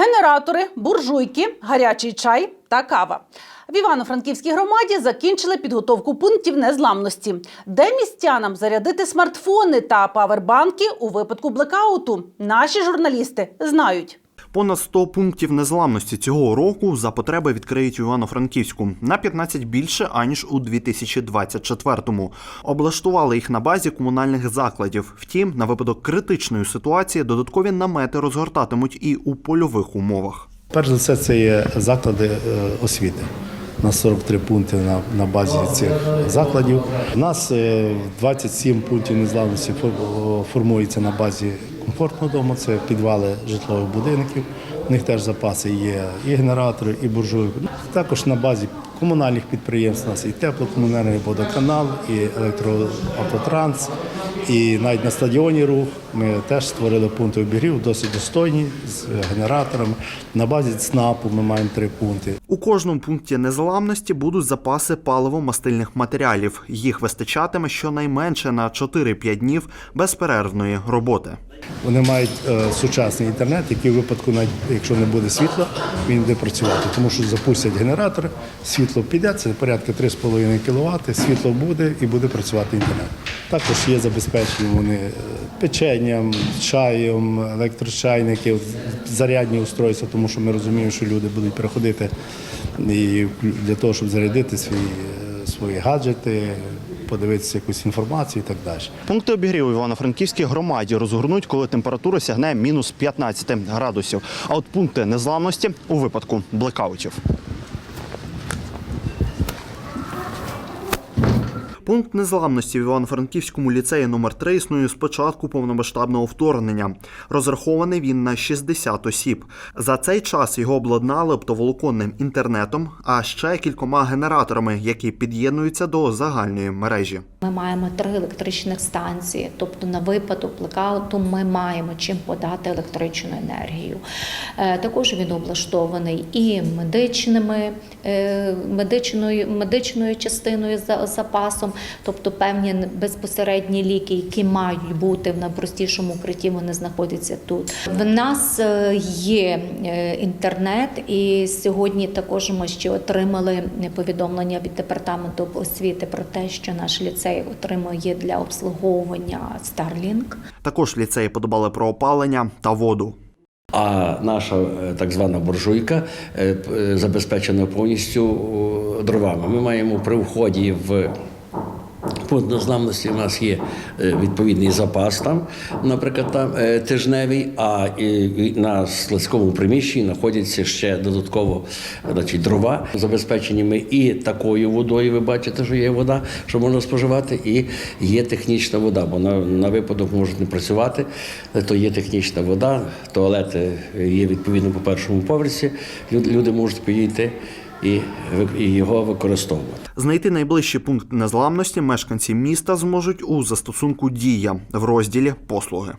Генератори, буржуйки, гарячий чай та кава. В Івано-Франківській громаді закінчили підготовку пунктів незламності, де містянам зарядити смартфони та павербанки у випадку блекауту. Наші журналісти знають. Понад 100 пунктів незламності цього року за потреби відкриють у Івано-Франківську на 15 більше аніж у 2024-му. Облаштували їх на базі комунальних закладів. Втім, на випадок критичної ситуації додаткові намети розгортатимуть і у польових умовах. Перш за все, це є заклади е, освіти. У нас 43 пункти на, на базі цих закладів. У нас е, 27 пунктів незламності фор- формується на базі комфортного дому. Це підвали житлових будинків. У них теж запаси є і генератори, і буржуйки. Також на базі комунальних підприємств у нас і теплокомунальний водоканал, і електроавтотранс, і навіть на стадіоні рух ми теж створили пункти обігрів, досить достойні з генераторами. На базі ЦНАПу ми маємо три пункти. У кожному пункті незламності будуть запаси паливо-мастильних матеріалів. Їх вистачатиме щонайменше на 4-5 днів безперервної роботи. Вони мають е, сучасний інтернет, який в випадку, навіть якщо не буде світла, він буде працювати. Тому що запустять генератори, світло піде, це порядка 3,5 кВт, світло буде і буде працювати інтернет. Також є забезпечені вони е, печенням, чаєм, електрочайники, зарядні устройства, тому що ми розуміємо, що люди будуть приходити і для того, щоб зарядити свої, е, свої гаджети, подивитися якусь інформацію і так далі. Пункти обігріву Івано-Франківській громаді розгорнуть, коли температура сягне мінус 15 градусів. А от пункти незламності у випадку блекаутів. Пункт незламності в Івано-Франківському ліцеї номер 3 існує з початку повномасштабного вторгнення. Розрахований він на 60 осіб. За цей час його обладнали оптоволоконним інтернетом, а ще кількома генераторами, які під'єднуються до загальної мережі. Ми маємо три електричних станції, тобто на випадок блекауту ми маємо чим подати електричну енергію. Е, Також він облаштований і медичними, е, медичною, медичною частиною за запасом, тобто певні безпосередні ліки, які мають бути в найпростішому укритті, вони знаходяться тут. В нас е, є інтернет, і сьогодні також ми ще отримали повідомлення від департаменту освіти про те, що наш ліцей отримує для обслуговування Starlink. Також ліцеї подобали про опалення та воду. А наша е, так звана буржуйка е, е, забезпечена повністю дровами. Ми маємо при вході в пункт незламності у нас є е, відповідний запас там, наприклад, там е, тижневий, а на складському приміщенні знаходяться ще додатково значить, дрова. Забезпечені ми і такою водою. Ви бачите, що є вода, що можна споживати, і є технічна вода, бо на, на випадок можуть не працювати, то є технічна вода, туалети є відповідно по першому поверсі. Люди можуть ви- і його використовувати. Знайти найближчий пункт незламності мешканці міста зможуть у застосунку Дія в розділі Послуги.